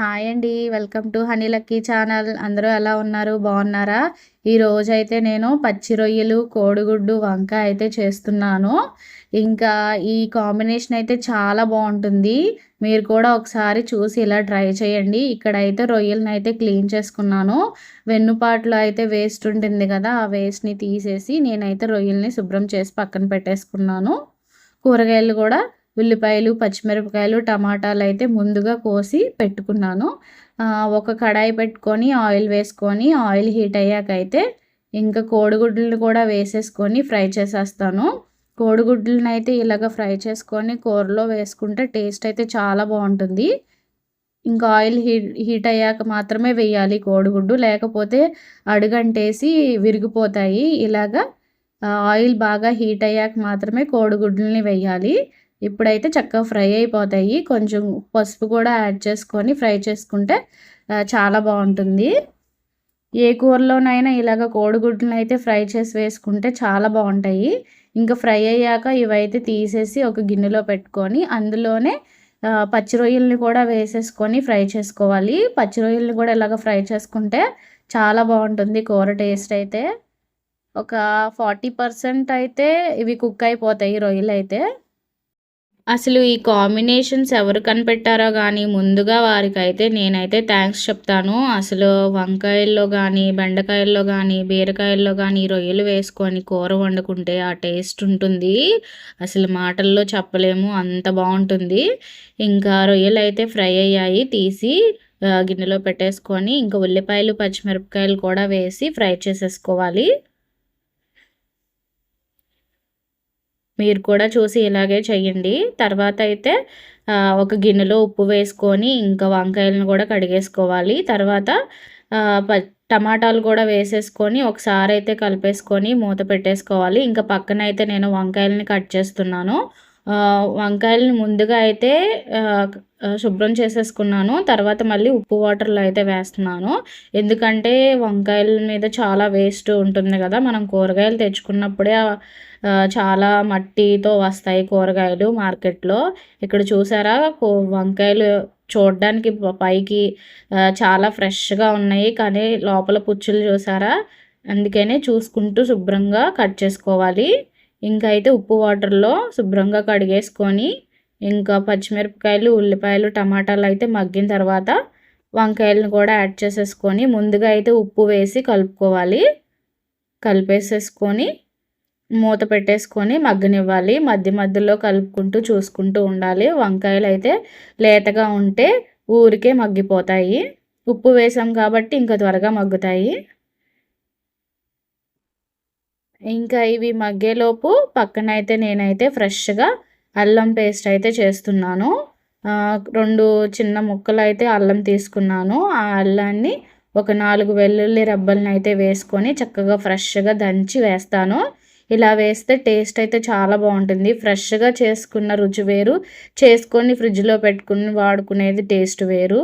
Hi అండి. Welcome to honey lucky channel. అందరూ ఎలా ఉన్నారు? బాగున్నారా? ఈరోజు అయితే నేను పచ్చి రొయ్యలు కోడిగుడ్డు వంకాయ అయితే చేస్తున్నాను. ఇంకా ఈ కాంబినేషన్ అయితే చాలా బాగుంటుంది. మీరు కూడా ఒకసారి చూసి ఇలా ట్రై చేయండి. ఇక్కడైతే రొయ్యలను అయితే క్లీన్ చేసుకున్నాను. వెన్నుపాట్లో అయితే వేస్ట్ ఉంటుంది కదా ఆ వేస్ట్ని తీసేసి నేనైతే రొయ్యల్ని శుభ్రం చేసి పక్కన పెట్టేసుకున్నాను. కూరగాయలు కూడా ఉల్లిపాయలు పచ్చిమిరపకాయలు టమాటాలు అయితే ముందుగా కోసి పెట్టుకున్నాను. ఒక కడాయి పెట్టుకొని ఆయిల్ వేసుకొని ఆయిల్ హీట్ అయ్యాక అయితే ఇంకా కోడిగుడ్లను కూడా వేసేసుకొని ఫ్రై చేసేస్తాను. కోడిగుడ్లను అయితే ఇలాగ ఫ్రై చేసుకొని కూరలో వేసుకుంటే టేస్ట్ అయితే చాలా బాగుంటుంది. ఇంకా ఆయిల్ హీట్ హీట్ అయ్యాక మాత్రమే వేయాలి కోడిగుడ్డు. లేకపోతే అడుగంటేసి విరిగిపోతాయి. ఇలాగా ఆయిల్ బాగా హీట్ అయ్యాక మాత్రమే కోడిగుడ్లని వేయాలి. ఇప్పుడైతే చక్కగా ఫ్రై అయిపోతాయి. కొంచెం పసుపు కూడా యాడ్ చేసుకొని ఫ్రై చేసుకుంటే చాలా బాగుంటుంది. ఏ కూరలోనైనా ఇలాగ కోడిగుడ్లను అయితే ఫ్రై చేసి వేసుకుంటే చాలా బాగుంటాయి. ఇంకా ఫ్రై అయ్యాక ఇవైతే తీసేసి ఒక గిన్నెలో పెట్టుకొని అందులోనే పచ్చి రొయ్యల్ని కూడా వేసేసుకొని ఫ్రై చేసుకోవాలి. పచ్చి రొయ్యల్ని కూడా ఇలాగ ఫ్రై చేసుకుంటే చాలా బాగుంటుంది కూర టేస్ట్ అయితే. ఒక ఫార్టీ పర్సెంట్ అయితే ఇవి కుక్ అయిపోతాయి రొయ్యలు అయితే అసలు ఈ కాంబినేషన్స్ ఎవరు కనిపెట్టారో కానీ ముందుగా వారికైతే నేనైతే థ్యాంక్స్ చెప్తాను. అసలు వంకాయల్లో కానీ బెండకాయల్లో కానీ బీరకాయల్లో కానీ రొయ్యలు వేసుకొని కూర వండుకుంటే ఆ టేస్ట్ ఉంటుంది. అసలు మాటల్లో చెప్పలేము అంత బాగుంటుంది. ఇంకా రొయ్యలు అయితే ఫ్రై అయ్యాయి తీసి గిన్నెలో పెట్టేసుకొని ఇంకా ఉల్లిపాయలు పచ్చిమిరపకాయలు కూడా వేసి ఫ్రై చేసేసుకోవాలి. మీరు కూడా చూసి ఇలాగే చేయండి తర్వాత అయితే ఒక గిన్నెలో ఉప్పు వేసుకొని ఇంకా వంకాయలను కూడా కడిగేసుకోవాలి. తర్వాత టమాటాలు కూడా వేసేసుకొని ఒకసారి అయితే కలిపేసుకొని మూత పెట్టేసుకోవాలి. ఇంకా పక్కన అయితే నేను వంకాయలని కట్ చేస్తున్నాను. వంకాయలని ముందుగా అయితే శుభ్రం చేసేసుకున్నాను. తర్వాత మళ్ళీ ఉప్పు వాటర్లో అయితే వేస్తున్నాను. ఎందుకంటే వంకాయల మీద చాలా వేస్ట్ ఉంటుంది కదా. మనం కూరగాయలు తెచ్చుకున్నప్పుడే చాలా మట్టితో వస్తాయి కూరగాయలు మార్కెట్లో ఇక్కడ చూసారా? వంకాయలు చూడడానికి పైకి చాలా ఫ్రెష్గా ఉన్నాయి. కానీ లోపల పుచ్చులు చూసారా? అందుకనే చూసుకుంటూ శుభ్రంగా కట్ చేసుకోవాలి. ఇంకా అయితే ఉప్పు వాటర్లో శుభ్రంగా కడిగేసుకొని ఇంకా పచ్చిమిరపకాయలు ఉల్లిపాయలు టమాటాలు అయితే మగ్గిన తర్వాత వంకాయలను కూడా యాడ్ చేసేసుకొని ముందుగా అయితే ఉప్పు వేసి కలుపుకోవాలి. కలిపేసేసుకొని మూత పెట్టేసుకొని మగ్గనివ్వాలి. మధ్య మధ్యలో కలుపుకుంటూ చూసుకుంటూ ఉండాలి. వంకాయలు అయితే లేతగా ఉంటే ఊరికే మగ్గిపోతాయి. ఉప్పు వేసాం కాబట్టి ఇంకా త్వరగా మగ్గుతాయి. ఇంకా ఇవి మగ్గేలోపు పక్కన అయితే నేనైతే ఫ్రెష్గా అల్లం పేస్ట్ అయితే చేస్తున్నాను. రెండు చిన్న ముక్కలు అయితే అల్లం తీసుకున్నాను. ఆ అల్లాన్ని ఒక నాలుగు వెల్లుల్లి రబ్బల్ని అయితే వేసుకొని చక్కగా ఫ్రెష్గా దంచి వేస్తాను. ఇలా వేస్తే టేస్ట్ అయితే చాలా బాగుంటుంది. ఫ్రెష్గా చేసుకున్న రుచి వేరు చేసుకొని ఫ్రిడ్జ్లో పెట్టుకుని వాడుకునేది టేస్ట్ వేరు.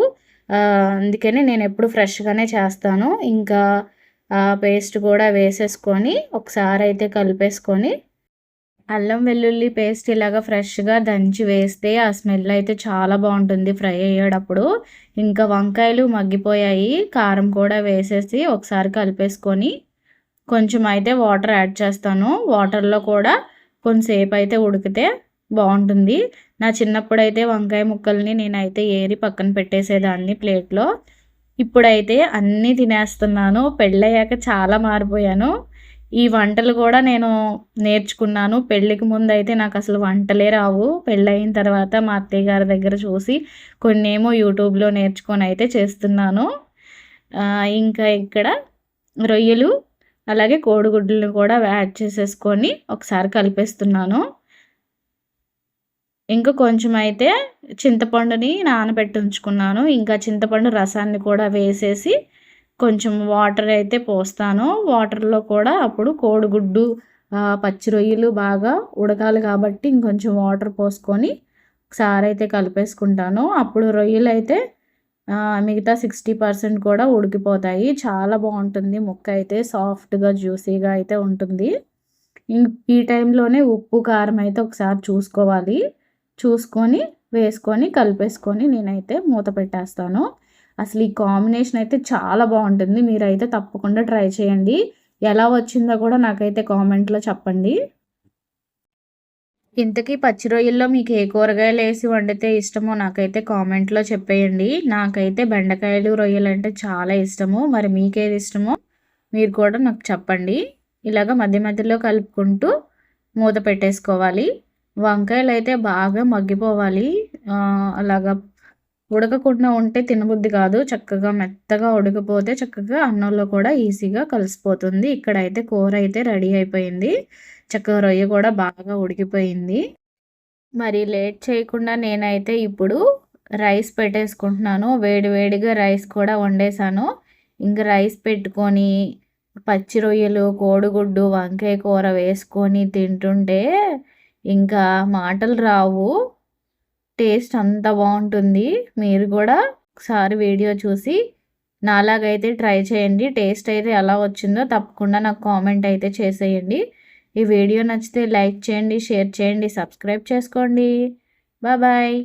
అందుకని నేను ఎప్పుడు ఫ్రెష్గానే చేస్తాను. ఇంకా పేస్ట్ కూడా వేసేసుకొని ఒకసారి అయితే కలిపేసుకొని అల్లం వెల్లుల్లి పేస్ట్ ఇలాగ ఫ్రెష్గా దంచి వేస్తే ఆ స్మెల్ అయితే చాలా బాగుంటుంది ఫ్రై అయ్యేటప్పుడు. ఇంకా వంకాయలు మగ్గిపోయాయి. కారం కూడా వేసేసి ఒకసారి కలిపేసుకొని కొంచెం అయితే వాటర్ యాడ్ చేస్తాను. వాటర్లో కూడా కొంచెంసేపు అయితే ఉడికితే బాగుంటుంది. నా చిన్నప్పుడు అయితే వంకాయ ముక్కల్ని నేనైతే ఏరి పక్కన పెట్టేసేదాన్ని ప్లేట్లో. ఇప్పుడైతే అన్నీ తినేస్తున్నాను. పెళ్ళయ్యాక చాలా మారిపోయాను. ఈ వంటలు కూడా నేను నేర్చుకున్నాను. పెళ్ళికి ముందు అయితే నాకు అసలు వంటలే రావు. పెళ్ళయిన తర్వాత మా అత్తయ్య గారి దగ్గర చూసి కొన్ని ఏమో యూట్యూబ్లో నేర్చుకొని అయితే చేస్తున్నాను ఇంకా ఇక్కడ రొయ్యలు అలాగే కోడిగుడ్లను కూడా యాడ్ చేసేసుకొని ఒకసారి కలిపేస్తున్నాను. ఇంకా కొంచెం అయితే చింతపండుని నానబెట్టి ఉంచుకున్నాను ఇంకా చింతపండు రసాన్ని కూడా వేసేసి కొంచెం వాటర్ అయితే పోస్తాను. వాటర్లో కూడా అప్పుడు కోడిగుడ్డు పచ్చి రొయ్యలు బాగా ఉడకాలి కాబట్టి ఇంకొంచెం వాటర్ పోసుకొని ఒకసారి అయితే కలిపేసుకుంటాను. అప్పుడు రొయ్యలు అయితే మిగతా సిక్స్టీ పర్సెంట్ కూడా ఉడికిపోతాయి. చాలా బాగుంటుంది. ముక్క అయితే సాఫ్ట్గా జ్యూసీగా అయితే ఉంటుంది. ఈ టైంలోనే ఉప్పు కారం అయితే ఒకసారి చూసుకోవాలి. చూసుకొని వేసుకొని కలిపేసుకొని నేనైతే మూత పెట్టేస్తాను. అసలు ఈ కాంబినేషన్ అయితే చాలా బాగుంటుంది. మీరైతే తప్పకుండా ట్రై చేయండి. ఎలా వచ్చిందో కూడా నాకైతే కామెంట్లో చెప్పండి. ఇంతకీ పచ్చి రొయ్యల్లో మీకు ఏ కూరగాయలు వేసి వండితే ఇష్టమో నాకైతే కామెంట్లో చెప్పేయండి. నాకైతే బెండకాయలు రొయ్యలు అంటే చాలా ఇష్టము. మరి మీకేది ఇష్టమో మీరు కూడా నాకు చెప్పండి. ఇలాగ మధ్య మధ్యలో కలుపుకుంటూ మూత పెట్టేసుకోవాలి. వంకాయలు అయితే బాగా మగ్గిపోవాలి. అలాగా ఉడకకుండా ఉంటే తినబుద్ధి కాదు. చక్కగా మెత్తగా ఉడకపోతే చక్కగా అన్నంలో కూడా ఈజీగా కలిసిపోతుంది. ఇక్కడైతే కూర అయితే రెడీ అయిపోయింది. చక్కగా రొయ్య కూడా బాగా ఉడికిపోయింది. మరి లేట్ చేయకుండా నేనైతే ఇప్పుడు రైస్ పెట్టేసుకుంటున్నాను. వేడివేడిగా రైస్ కూడా వండేసాను ఇంకా రైస్ పెట్టుకొని పచ్చి రొయ్యలు కోడిగుడ్డు వంకాయ కూర వేసుకొని తింటుంటే ఇంకా మాటలు రావు. టేస్ట్ అంత బాగుంటుంది. మీరు కూడా ఒకసారి వీడియో చూసి నాలాగైతే ట్రై చేయండి. టేస్ట్ అయితే ఎలా వచ్చిందో తప్పకుండా నాకు కామెంట్ అయితే చేసేయండి. ఈ వీడియో నచ్చితే లైక్ చేయండి షేర్ చేయండి సబ్స్క్రైబ్ చేసుకోండి. బాయ్